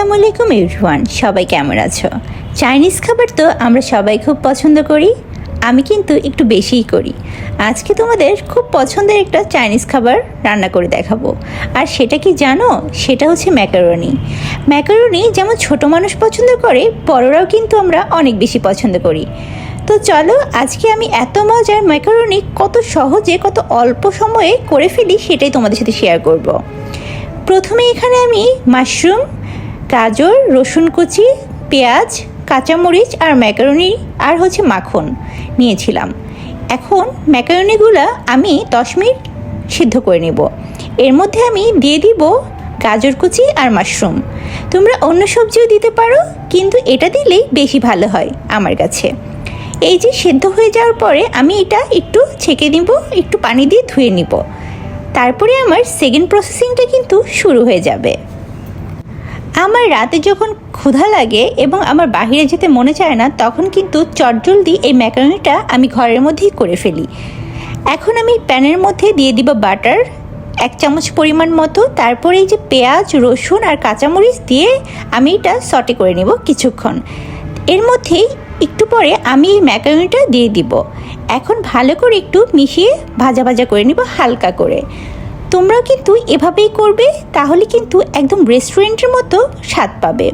আলাইকুম, এভরিওয়ান। সবাই কেমন আছো? চাইনিজ খাবার তো আমরা সবাই খুব পছন্দ করি। আমি কিন্তু একটু বেশিই করি। আজকে তোমাদের খুব পছন্দের একটা চাইনিজ খাবার রান্না করে দেখাবো। আর সেটা কি জানো? সেটা হচ্ছে ম্যাকারনি। ম্যাকারনি যেমন ছোট মানুষ পছন্দ করে, বড়রাও কিন্তু আমরা অনেক বেশি পছন্দ করি। তো চলো, আজকে আমি এত মজার ম্যাকারনি কত সহজে, কত অল্প সময়ে করে ফেলি, সেটাই তোমাদের সাথে শেয়ার করব। প্রথমে এখানে আমি মাশরুম গাজর, রসুন কুচি, পেঁয়াজ, কাঁচামরিচ আর ম্যাকারনি আর হচ্ছে মাখন নিয়েছিলাম। এখন ম্যাকারনিগুলো আমি দশ মিনিট সিদ্ধ করে নেব। এর মধ্যে আমি দিয়ে দিব গাজর কুচি আর মাশরুম। তোমরা অন্য সবজিও দিতে পারো, কিন্তু এটা দিলেই বেশি ভালো হয় আমার কাছে। এই যে সেদ্ধ হয়ে যাওয়ার পরে আমি এটা একটু ছেঁকে নিব, একটু পানি দিয়ে ধুয়ে নিব। তারপরে আমার সেকেন্ড প্রসেসিংটা কিন্তু শুরু হয়ে যাবে। আমার রাতে যখন ক্ষুধা লাগে এবং আমার বাহিরে যেতে মনে চায় না, তখন কিন্তু চটজলদি এই ম্যাকারনিটা আমি ঘরের মধ্যেই করে ফেলি। এখন আমি প্যানের মধ্যে দিয়ে দিব বাটার, এক চামচ পরিমাণ মতো, তারপরে এই যে পেঁয়াজ, রসুন আর কাঁচামরিচ দিয়ে আমি এটা সটে করে নেব কিছুক্ষণ। এর মধ্যেই একটু পরে আমি এই ম্যাকারনিটা দিয়ে দিব। এখন ভালো করে একটু মিশিয়ে ভাজা ভাজা করে নিব হালকা করে। তোমরাও কিন্তু এভাবেই করবে, তাহলে কিন্তু একদম রেস্টুরেন্টের মতো স্বাদ পাবে।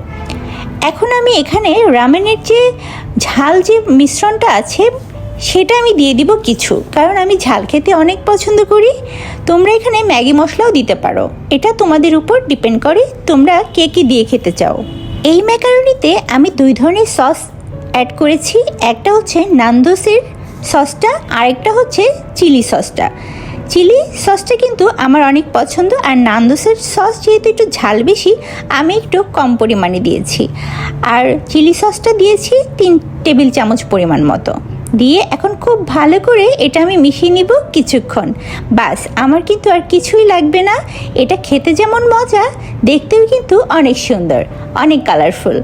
এখন আমি এখানে রামেনের যে ঝাল যে মিশ্রণটা আছে, সেটা আমি দিয়ে দিব কিছু, কারণ আমি ঝাল খেতে অনেক পছন্দ করি। তোমরা এখানে ম্যাগি মশলাও দিতে পারো। এটা তোমাদের উপর ডিপেন্ড করে তোমরা কে কী দিয়ে খেতে চাও। এই ম্যাকারনিতে আমি দুই ধরনের সস অ্যাড করেছি, একটা হচ্ছে নান্দোসের সসটা, আরেকটা হচ্ছে চিলি সসটা। চিলি সসটা কিন্তু আমার অনেক পছন্দ আর নান্দোসের সস যেহেতু একটু ঝাল বেশি, আমি একটু কম পরিমাণে দিয়েছি। আর চিলি সসটা দিয়েছি তিন টেবিল চামচ পরিমাণ মতো। দিয়ে এখন খুব ভালো করে এটা আমি মিশিয়ে নিব কিছুক্ষণ। বাস, আমার কিন্তু আর কিছুই লাগবে না। এটা খেতে যেমন মজা, দেখতেও কিন্তু অনেক সুন্দর, অনেক কালারফুল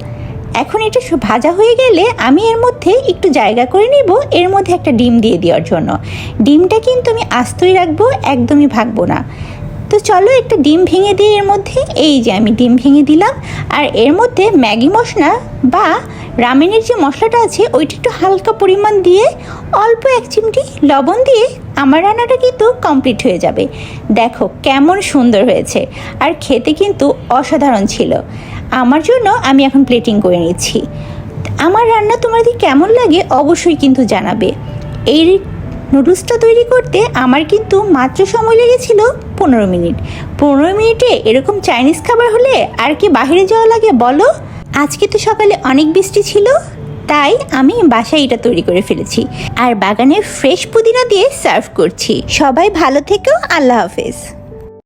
এখন এটা ভাজা হয়ে গেলে আমি এর মধ্যে একটু জায়গা করে নিব। এর মধ্যে একটা ডিম দিয়ে দেওয়ার জন্য। ডিমটা কিন্তু আমি আস্তই রাখব, একদমই ভাগবো না। তো চলো একটা ডিম ভেঙে দিই এর মধ্যে। এই যে আমি ডিম ভেঙে দিলাম। আর এর মধ্যে ম্যাগি মশলা বা রামেনের যে মশলাটা আছে, ওইটা একটু হালকা পরিমাণ দিয়ে অল্প এক চিমটি লবণ দিয়ে আমার রান্নাটা কিন্তু কমপ্লিট হয়ে যাবে। দেখো কেমন সুন্দর হয়েছে। আর খেতে কিন্তু অসাধারণ ছিল। আমার জন্য আমি এখন প্লেটিং করে নিচ্ছি। আমার রান্না তোমাদের কেমন লাগে অবশ্যই কিন্তু জানাবে। এই নুডলসটা তৈরি করতে আমার কিন্তু মাত্র সময় লেগেছিল পনেরো মিনিট। পনেরো মিনিটে এরকম চাইনিজ খাবার হলে আর কি বাইরে যাওয়া লাগে বলো? আজকে তো সকালে অনেক বৃষ্টি ছিল, তাই আমি বাসায় এটা তৈরি করে ফেলেছি। আর বাগানের ফ্রেশ পুদিনা দিয়ে সার্ভ করছি। সবাই ভালো থেকো, আল্লাহ হাফেজ।